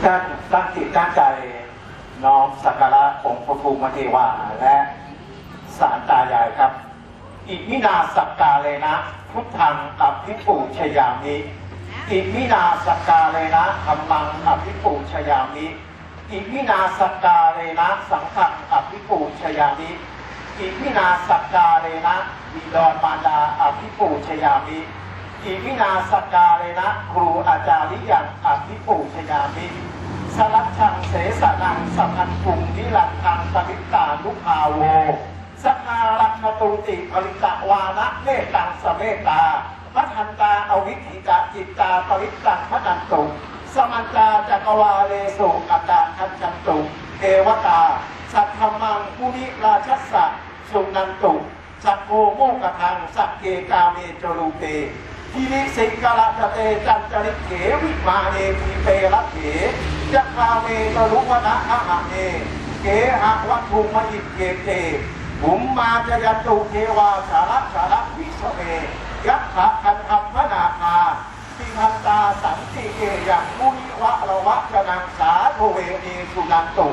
กท่านตั้งจิตตั้งใจน้อมสักการะองค์พระภูมิเทวาและสารตายายครับ อิมินาสักกาเลนะพุทธังอภิปูชยามิอิมินาสักกาเลนะธรรมังอภิปูชยามิอิมินาสักกาเลนะสังฆังอภิปูชยามิอิมินาสักกาเลนะบิดอนมารดาอภิปูชยามิ อิมินาสกาเลยนะครูอาจารย์ยังอภิปูชยามิสลักชังเสสนังสัมพันธุงนิรันทังปริตานุภาโวสการังตุติปริตะวานะเมตังสเมตาพัฒนตาอวิธิกาจิตตาปริตังพัฒนตุสมันตาจักรวาเลสุอาการทันจันตุเทวตา สัทธมังปุริราชสะสุนันตุสัพโพโมกทังสักเกกาเมจรูเป ทีนิสิงกะละตะเตจันจริเขวิมาเนทีเประเขจักคาเมตรุวนะอะหะเนเกหะวัตถุมหิตเกเตบุมมาจยตุเทวาสาระสาระวิสเมยักขะคันธรรมนาคาติพันตาสันติเกยังมุนิวะระวะกนังสาโทเวนีสุนันตุ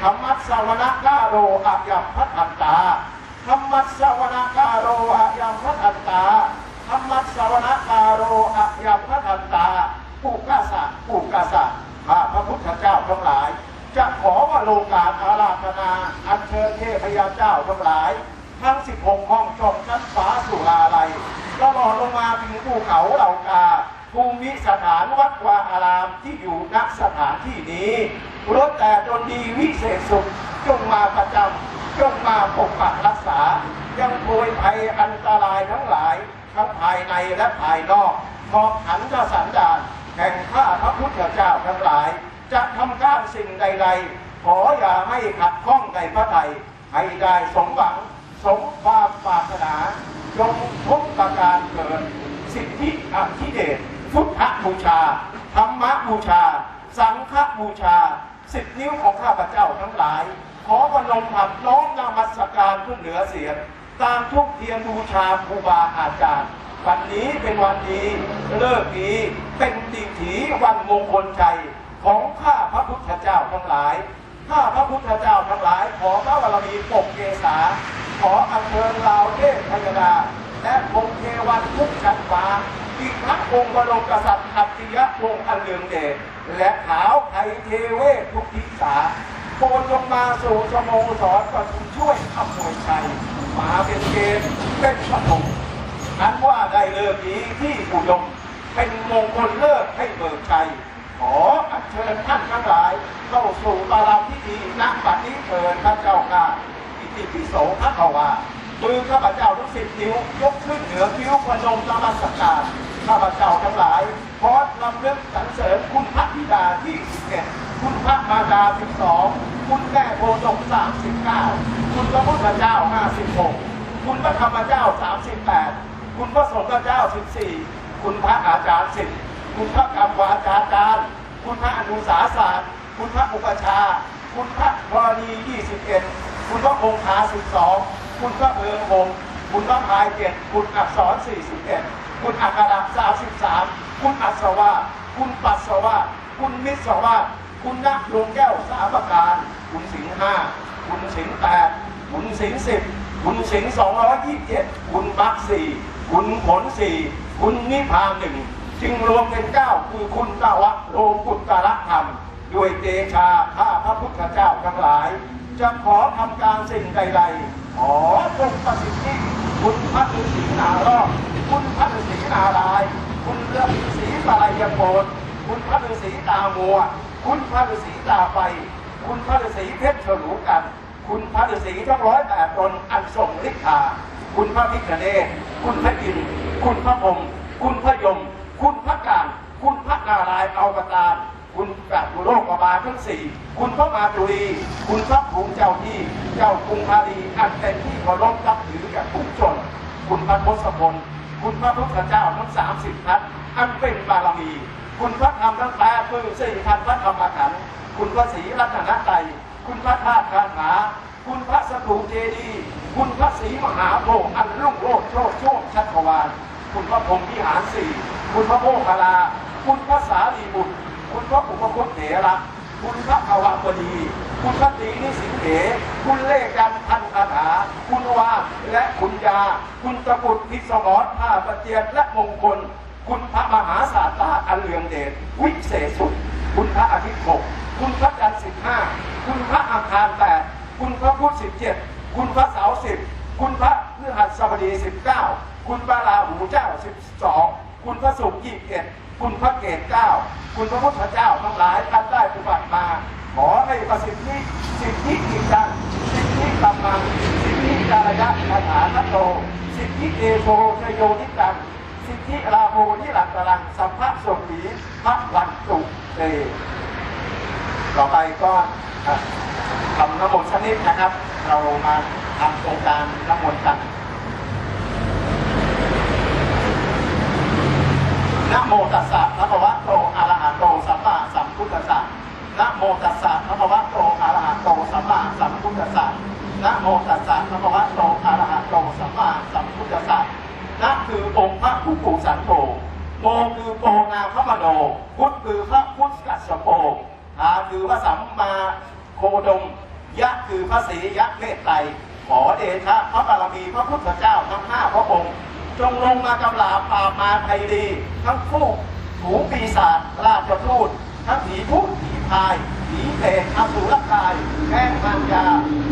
ธรรมัสสวนะกาโรอัยมพัทันตาธรรมัสสวนคาโรอะยัมพัทันตา ธรรมัสสวนคาโรอะยัมพัทันตาผู้กษะผู้กษะข้าพระพุทธเจ้าทั้งหลาย จะขอว่าโลกาอาราธนา อัญเชิญเทพยาเจ้าทั้งหลาย ทั้งสิบหกห้องจอมชั้นฟ้าสุราลัยตลอดลงมาถึงภูเขาเหล่ากาภูมิสถานวัดวาอารามที่อยู่ณสถานที่นี้รถแต่จนดีวิเศษสุขจงมาประจำจงมาปกปักรักษา ยังโวยภัยอันตรายทั้งหลาย ทั้งภายในและภายนอกขอบขันจะสันดานแห่งข้าพระพุทธเจ้าทั้งหลาย จะทำการสิ่งใด ๆ ขออย่าให้ขัดข้องในพระไทยให้ได้สมหวังสมความปรารถนาจงทุกประการเกิด สิทธิอธิเดชพุทธบูชา ธรรมบูชา สังฆบูชา สิบนิ้วของข้าพเจ้าทั้งหลาย ขอพนมผับน้อมนมัสการขึ้นเหนือเสียง ตามทุกเทียนบูชาครูบาอาจารย์ วันนี้เป็นวันดีเลิกดีเป็นดีถีวันมงคลใจของข้าพระพุทธเจ้าทั้งหลาย ข้าพระพุทธเจ้าทั้งหลาย ขอพระบารมีปกเกษา ขออัญเชิญลาวเทพพยดา และองค์เทวันทุกชั้นฟ้าอีกทั้งองค์บรมกษัตริย์ขัตติยวงศ์อันเลืองเดชและขาวไทยเทเวทุกทิศา ปรดลงมาสู่สโมสรประชุมช่วยอำนวยชัยมาเป็นเกณฑ์เป็นปฐมอันว่าได้เลิกดีที่อุดมเป็นมงคลเลิกให้เบิกใจขออัญเชิญท่านทั้งหลายเข้าสู่บารมีพิธีณบัดนี้เถิดพระเจ้าค่ะอิติปิโสพระขวามือข้าพเจ้าทุกสิบนิ้วยกขึ้นเหนือคิ้วพนมนมัสการข้าพเจ้าทั้งหลายขอรำเลึกสรรเสริญคุณพระธิดาที่ เอ็ดคุณพระมาดาสิบสองคุณแม่โพธิ์ดกสามสิบเก้าคุณพระพุทธเจ้าห้าสิบหกคุณพระธรรมเจ้าสามสิบแปดคุณพระสงฆ์เจ้าสิบสี่คุณพระอาจารย์สิบคุณพระกรรมวาจาจารย์ คุณพระอนุสาสารคุณพระอุปชา คุณพระกรณียี่สิบเอ็ดคุณพระคงคาสิบสองคุณพระเอิงหงคุณพระพายเจ็ดคุณอักษรสี่สิบเอ็ดคุณอักขระสามสิบสามคุณอัศวะ คุณปัสสวะ คุณมิสวะคุณนักดวงแก้วสามประการ คุณสิงห์ห้าคุณสิงห์แปดคุณสิงห์สิบคุณสิงห์สองร้อยยี่สิบเจ็ดคุณบักสี่คุณผลสี่คุณนิพพานหนึ่งจึงรวมเป็นเก้าคือคุณตาวะโลกุตตรธรรมด้วยเตชาข้าพระพุทธเจ้าทั้งหลาย จะขอทำการสิ่งใดๆขอจงประสิทธิคุณพระฤาษีนารอดคุณพระฤาษีนารายณ์คุณฤาษีปลายโกน คุณพระฤาษีตาโมคุณพระฤาษีตาไฟคุณพระฤาษีเพชรฉลูกัน คุณพระฤาษีทั้งร้อยแปดตนอันทรงฤทธาคุณพระพิฆเนศคุณพระอินทร์คุณพระพรมคุณพระยม คุณพระกางคุณพระนารายณ์อวตารคุณกัดโลกบาลทั้งสี่คุณพระมาตุรี คุณพระภูมิเจ้าที่ เจ้ากรุงพาลีอันเป็นที่เคารพนับถือกับทุกชน คุณพระทศพล คุณพระพุทธเจ้าทั้งสามสิบทัศอันเป็นบารมี คุณพระธรรมทั้งแปดคือสี่พันพระธรรมขันธ์คุณพระศรีรัตนตรัยคุณพระธาตุคาถาคุณพระสถูเจดีย์คุณพระศรีมหาโพธิ์อันรุ่งโรจน์โชติโชคชัชวานคุณพระพรหมวิหารสี่คุณพระโมคคลา คุณพระสารีบุตร คุณพระอุปคุตเถระคุณพระภาวบดี คุณพระตรีนิสิงเหคุณเลขกันพันคาถา คุณวาและคุณยา คุณตะกรุดพิสมรผ้าประเจียนและมงคล คุณพระมหาศาสตาอันเลืองเดชวิเศษสุด คุณพระอาทิตย์หกคุณพระจันทร์สิบห้าคุณพระอังคารแปดคุณพระพุธสิบเจ็ดคุณพระเสาร์สิบคุณพระพฤหัสบดีสิบเก้าคุณพระราหูเจ้าสิบสองคุณพระศุกร์ยี่สิบเอ็ดคุณพระเกศเก้าคุณพระพุทธเจ้าทั้งหลายท่านได้ปฏิบัติมาขอให้ประสิทธิสิทธิกิจจังสิทธิกรรมังสิทธิจารยะคาถาทัตโตสิทธิเอโชชโยนิตัง ราโมนิหลักตรังสัมภะสมีพระวันตุเตต่อไปก็ทำน้ำมนต์ชนิดนะครับ เรามาทำโครงการน้ำมนต์กันนะโมตัสสะพระคะวะโตอะระหะโตสัมมาสัมพุทธัสสะนะโมตัสสะพระคะวะโตอะระหะโตสัมมาสัมพุทธัสสะนะโมตัสสะพระคะวะโตอะระหะโตสัมมาสัมพุทธัสสะนะคือ ผู้ปูสันโธโมคือโปงามพระมโนพุทธคือพระพุทธกัสโปอาคือพระสัมมาโคดม ยะคือพระศรียะเมตไตรขอเดชะพระบารมีพระพุทธเจ้าทั้งห้าพระองค์ จงลงมากำลาบปราบมาไทยดี ทั้งผู้ถูปีศาจราชทูตทั้งผีพุทธผีพายผีเปรตอสุรกายแก้งมันยา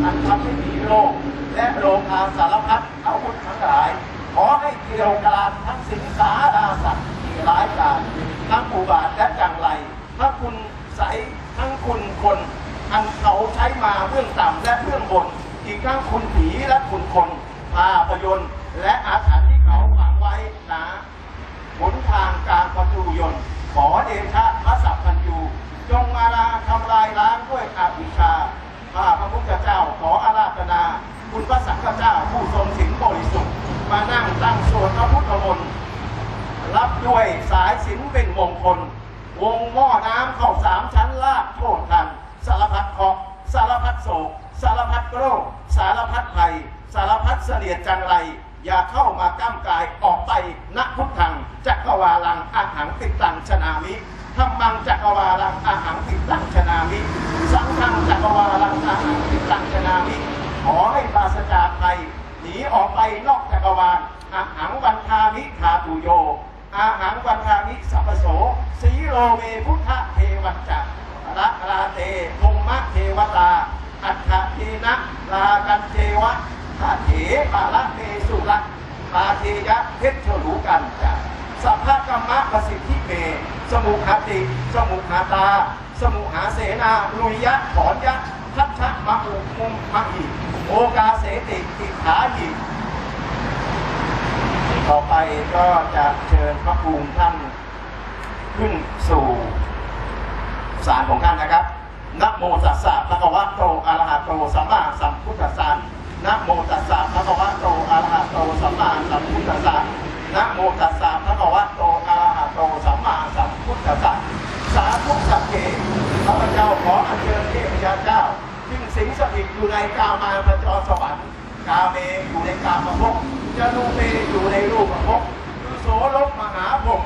อันทำให้มีโรคและโลคาสารพัดอาวุธทั้งหลาย ขอให้เกี่ยวกาบทั้งสิงสาราสัตว์ที่ร้ายกาจทั้งอุบาทและจังไรถ้าคุณใสทั้งคุณคน อันเขาใช้มาเบื้องต่ำและเบื้องบน อีกทั้งคุณผีและคุณคนภาพยนตร์และอาถรรพ์ที่เขาฝังไว้นะหนทางการประตูยนต์ขอเดชะพระสัพพัญญูจงมาลาทำลายล้างด้วยอาวิชชาข้าพระพุทธเจ้าขออาราธนา คุณพระสังฆเจ้าผู้ทรงศีลบริสุทธิ์มานั่งตั้งสวดพระพุทธมนต์ รับ ด้วยสายสินเป็นมงคล วงหม้อน้ำเข้าสามชั้นลาดโทษทัน สารพัดเคาะสารพัดโศก สารพัดโรค สารพัดภัย สารพัดเสลียดจังไร อย่าเข้ามาก้ามกายออกไปณพุทธังจักรวาลังอาหังติดตังชนามิธรรมังจักรวาลังอาหังติดตังชนามิ สังฆังจักรวาลังอาหังติดตังชนามิขอให้ปราศจากภัยหนีออกไปนอกจักรวาลอาหังวันทามิทาตุโย อาหังวันทามิสัพโสสีโลเมพุทธเทวันจักรักราเตภมมะเทวตา อัฏฐเทนะลากันเจวะทาเถปาละเมสุระปาเทยะเพชรฉลูกันจักสัพพะกรรมะประสิทธิเม สมุขาติ สมุขาตา สมุหาเสนาลุยยะถอนยะทัชชะมะอุมุมมะหิโอกาเสติติขาหิ ต่อไปก็จะเชิญพระภูมิท่านขึ้นสู่ศาลของท่านนะครับนะโมตัสสะภะคะวะโตอะระหะโตสัมมาสัมพุทธัสสะนะโมตัสสะภะคะวะโตอะระหะโตสัมมาสัมพุทธัสสะนะโมตัสสะภะคะวะโตอะระหะโตสัมมาสัมพุทธัสสะสาธุสัพเพข้าพเจ้าขออัญเชิญเทพยาเจ้าซึ่งสิงสถิตอยู่ในกามาพระจรสวรรค์กาเมอยู่ในกามภพ จนูเมอยู่ในรูปภพคือโสลบมหาภพ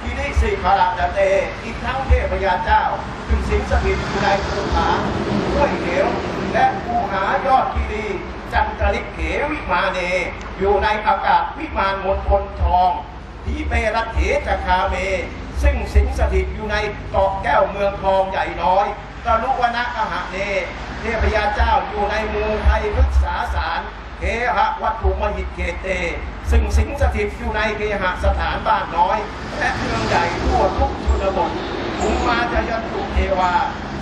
ที่นิสิขราชเตอีกทั้งเทพยาเจ้าจึงสิงสถิตอยู่ในภูหาห้วยเหวและภูหายอดคีรีจันทริกเขวิมาเน อยู่ในอากาศวิมานมณฑลทองทีเปรัตเถจคาเม ซึ่งสิงสถิตอยู่ในเกาะแก้วเมืองทองใหญ่น้อยตะลุวนะกหะเนเทพยาเจ้าอยู่ในมูไทยพฤกษาสาร เคหะวัตถุมหิตเกเต ซึ่งสิงสถิตอยู่ในเคหสถานบ้านน้อย และเมืองใหญ่ทั่วทุกชนบทภูมิมาจยันตุเทวา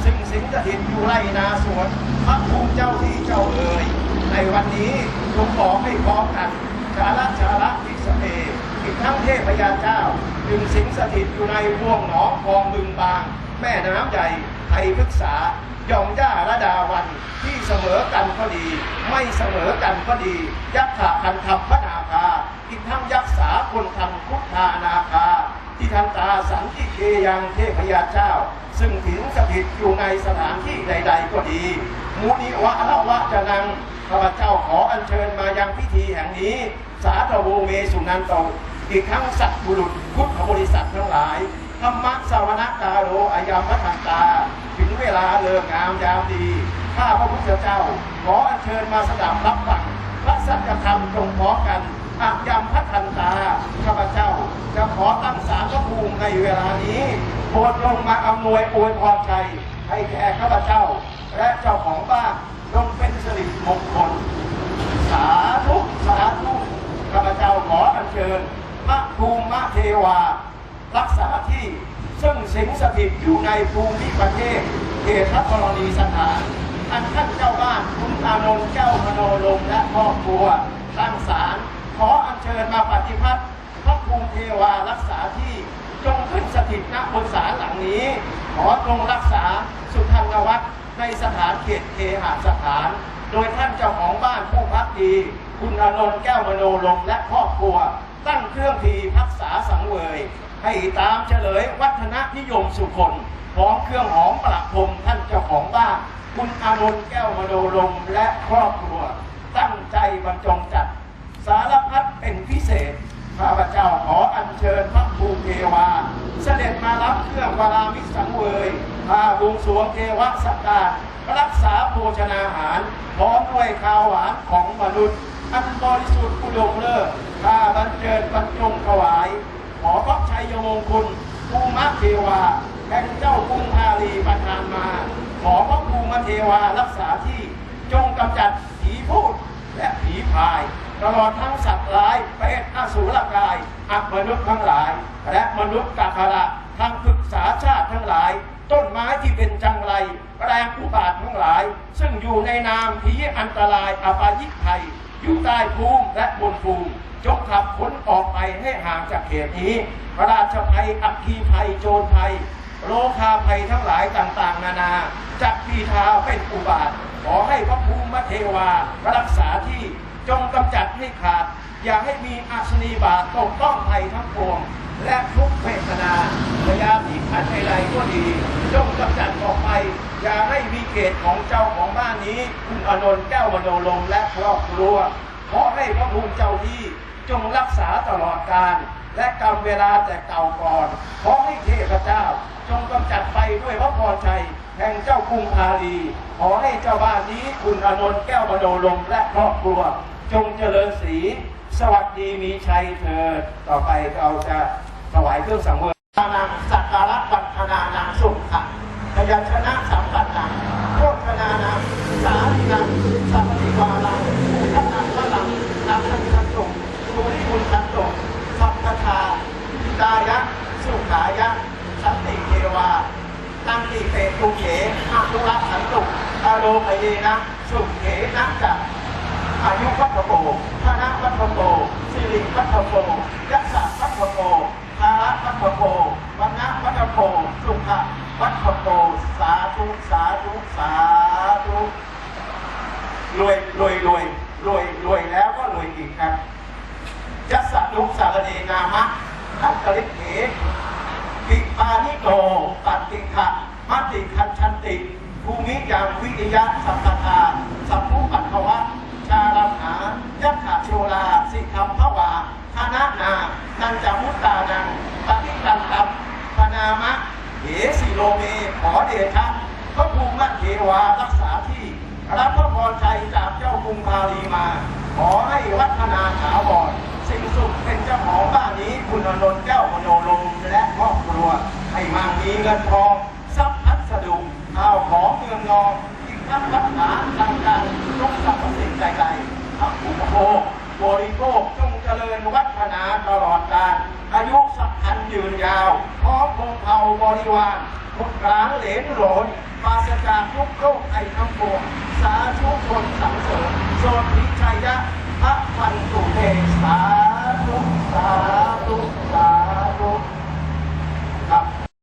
ซึ่งสิงสถิตอยู่ไรนาสวนพระภูมิเจ้าที่เจ้าเอ่ยในวันนี้จงขอให้พร้อมกันชาละชาละทิสเมอีกทั้งเทพยาเจ้าจึงสิงสถิตอยู่ในห่วงหนองคลองบึงบาง แม่น้ำใหญ่ไทยพฤกษา ยอมย่าระดาวัน ที่เสมอกันก็ดี ไม่เสมอกันก็ดี ยักษ์ขาคันทับพระนาคาอีกทั้งยักษ์สาคนทันพุทธานาคาที่ทันตาสันติเคยังเทพยาเจ้า ซึ่งถึงสถิตอยู่ในสถานที่ใด ๆ ก็ดีมูนิวะละวะจะนังข้าพเจ้าขออัญเชิญมายังพิธีแห่งนี้ สาธโวเมสุนันโตอีกทั้งสัตว์บุรุษพุทธบริษัททั้งหลายธรรมะสวนากาโรอายามพัทันตา เวลาเลิกงามยามดี ข้าพระพุทธเจ้า ขออัญเชิญมาสดับรับฟังพระสัจธรรมตรงพร้อมกันอักยำพัทันตา ข้าพเจ้า จะขอตั้งสารพระภูมิในเวลานี้โปรดลงมาอำนวยอวยพรชัยให้แก่ข้าพเจ้า และเจ้าของบ้านจงเป็นสิริมงคล สาธุสาธุข้าพเจ้าขออัญเชิญพระภูมิเทวา รักษาที่ ซึ่งสิงสถิตอยู่ในภูมิประเทศเขตพระธรณีสถานท่านท่านเจ้าบ้านคุณอานนท์เจ้ามโนลมและครอบครัวตั้งศาลขออัญเชิญมาปฏิพัติพระภูมิเทวารักษาที่จงขึ้นสถิตณบนศาลหลังนี้ ขอจงรักษาสุทันวัฒน์ในสถานเขตเคหสถาน โดยท่านเจ้าของบ้านผู้พักดี คุณอานนท์แก้วมโนลมและครอบครัว ตั้งเครื่องทีพักษาสังเวย ให้ตามเฉลยวัฒนนิยมสุคนพร้อมเครื่องหอมประพรมท่านเจ้าของบ้านคุณอานนท์แก้วมโนลมและครอบครัว ตั้งใจบรรจงจัด สารพัดเป็นพิเศษข้าพเจ้าขออัญเชิญพระภูเทวา เสด็จมารับเครื่องวรามิสังเวยพาบวงสวงเทวสักการรักษาโภชนาหาร พร้อมด้วยข้าวหวานของมนุษย์ อันบริสุทธิ์อุดมเลิศข้าบรรเจิญบรรจงถวาย อพระชัยมงคลภูมิเทวาแห่งเจ้ากรุงพาลีประทานมา ขอพระภูมิเทวารักษาที่จงกำจัดผีพูดและผีพาย ตลอดทั้งสัตว์ร้ายเปรตอสูรกายอัมนุษย์ทั้งหลาย และมนุษย์กาคาระทั้งปรึกษาชาติทั้งหลาย ต้นไม้ที่เป็นจังไรแรงอุบาททั้งหลาย ซึ่งอยู่ในนามผีอันตรายอปายิกภัยอยู่ใต้ภูมิและบนภูมิ จงขับพ้นออกไปให้ห่างจากเขตนี้ พระราชภัย อัคคีภัย โจรภัย โลคาภัยทั้งหลายต่างๆ นานาจากปีทาเป็นอุบาท ขอให้พระภูมิเทวารักษาที่จงกำจัดให้ขาด อย่าให้มีอาชนีบาตตกต้องภัยทั้งปวง และทุกเวทนาพยาธิขัดใดๆก็ดี จงกำจัดออกไป อย่าให้มีเขตของเจ้าของบ้านนี้ คุณอานนท์แก้วมโนลมและครอบครัวขอให้พระภูมิเจ้าที่ จงรักษาตลอดกาลและกรรมเวลาแต่เก่าก่อนขอให้เทพเจ้า จงกำจัดไปด้วยพระพรชัยแห่งเจ้ากรุงพาลีขอให้เจ้าบ้านนี้คุณอนนท์แก้วมโนลมและครอบครัว จงเจริญศรีสวัสดีมีชัยเถิดต่อไปเราจะถวายเครื่องสังเวยทานังสักการะปัฒนานังสุขะพยัญชนะสัมปัตนังโภชนานังสาธินังสัพพติวาลังทันังพลังนักขันทันตุสุริมุนทันตุสัพพทาทิตายะ สุขายะ สันติเทวา ตังติเปตุเขอาตุระสันตุ อารมเยนะ สุเขนะจักอายุวัฒโกธนะวัฒโกสิริวัฒโกยักษะวัฒโกภาระวัฒโกวันนะวัฒโกสุขะวัฒโกสาธุสาธุสาธุรวยรวยรวยรวยรวยแล้วก็รวยอีกครับยัสสะลุสารเนนามะทัตตริเขปิปานิโตปัตติขะมัติคันชันติ ภูมิยังวิริยะสัมปทาสัมภูปัตถวะชาลัมหายักขะโชลา สิคัมภวาธนานานันจามุตตานังปฏิตันตัมปนามะเหสิโลเม ขอเดชะพระภูมิเทวารักษาที่รับพระพรชัยจากเจ้ากรุงพาลีมา ขอให้วัฒนาถาวรสิ่งสุขเป็นเจ้าของบ้านนี้ คุณอนนท์แก้วมโนลมและครอบครัว ให้มั่งมีเงินทองทรัพย์พัสดุ ของเมืองนองอีกทั้งรักษาทางการทุกสรรพสิ่งใดๆทั้งอุปโภคบริโภคจงเจริญวัฒนาตลอดกาลอายุสักพันยืนยาว พร้อมพงเผาบริวารทุกกลางเหลนโหลนปราศจากทุกโรคไอทั้งปวงสาธุคนสังเสริญโสติชัยยะพระพันตุเตสาธุสาธุ